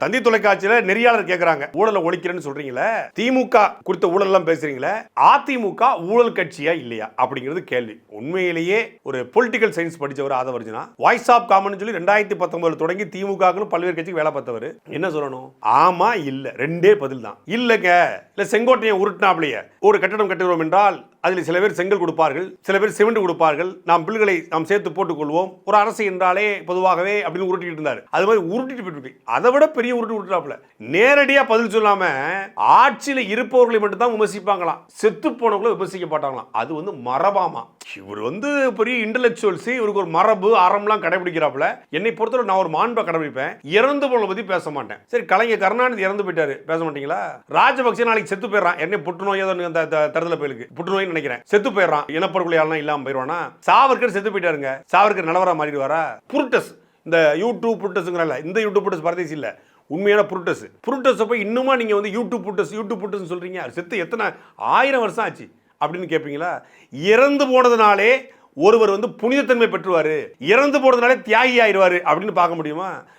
தந்தி தொலைக்காட்சியில நெறியாளர் கேக்குறாங்க. ஊழலை ஒழிக்கிறேன்னு சொல்றீங்களே? திமுக குறித்த ஊழல் எல்லாம் பேசுறீங்களே? அதிமுக ஊழல் கட்சியா இல்லையா? அப்படிங்கிறது கேள்வி. உண்மையிலேயே ஒரு பொலிட்டிக்கல் சயின்ஸ் படிச்சவர் ஆதவர்ஜனா வாய்ஸ் ஆஃப் காமன் சொல்லி ரெண்டாயிரத்தி பத்தொன்பதுல தொடங்கி திமுக பல்வேறு கட்சிக்கு வேலை பார்த்தவர். என்ன சொல்லணும்? ஆமா இல்ல. ரெண்டே பதில் தான். இல்லங்க. இல்ல செங்கோட்டையை உருட்டினாப்லையே. ஒரு கட்டடம் கட்டுகிறோம் என்றால் அதில் சில பேர் செங்கல் கொடுப்பார்கள். சில பேர் சிமெண்ட் கொடுப்பார்கள். நாம் பில்களை நாம் சேர்த்து போட்டுக் கொள்வோம் ஒரு அரசு என்றாலே பொதுவாகவே அப்படின்னு உருட்டிட்டு இருந்தார். அது மாதிரி உருட்டிட்டு போயிட்டு அதை விட பெரிய உருட்டு விட்டுறாப்புல நேரடியா பதில் சொல்லாம ஆட்சியில இருப்பவர்களை மட்டும் தான் விமர்சிப்பாங்களாம். செத்து போனவங்களை விமர்சிக்க மாட்டாங்களாம். அது வந்து மரபாமா. இவர் வந்து பெரிய இன்டலெக்சுவல்ஸ் இவருக்கு ஒரு மரபு அறம்லாம் கடைபிடிக்கிறாப்புல. என்னை பொறுத்தவரை நான் ஒரு மாண்பை கடைபிடிப்பேன். இறந்து போன பத்தி பேச மாட்டேன். சரி கலைஞர் கருணாநிதி இறந்து போயிட்டாரு. பேச மாட்டீங்களா? ராஜபக்சே நாளைக்கு செத்து போயிடறான். என்ன புற்றுநோய் ஏதோ அந்த தருதல போயிருக்கு புற்றுநோய்னு நினைக்கிறேன். செத்து போயிடறான். இனப்படுகொலை யாரெல்லாம் இல்லாம போயிடுவானா? சாவர்கர் செத்து போயிட்டாருங்க. சாவர்கர் நிலவரா மாறிடுவாரா? புருட்டஸ். இந்த யூடியூப் புருட்டஸுங்கிறல்ல இந்த யூடியூப் புட்டஸ் பரதேசி இல்ல உண்மையான புருட்டஸ். புருட்டஸை போய் இன்னுமா நீங்கள் வந்து யூடியூப் புருட்டஸ் யூடியூப் புருட்டஸ் சொல்கிறீங்க அது செத்து எத்தனை ஆயிரம் வருஷம் ஆச்சு அப்படின்னு கேட்பீங்களா இறந்து போனதுனாலே ஒருவர் வந்து புனிதத்தன்மை பெற்றுவார். இறந்து போனதுனாலே தியாகி ஆயிடுவார் அப்படின்னு பார்க்க முடியுமா?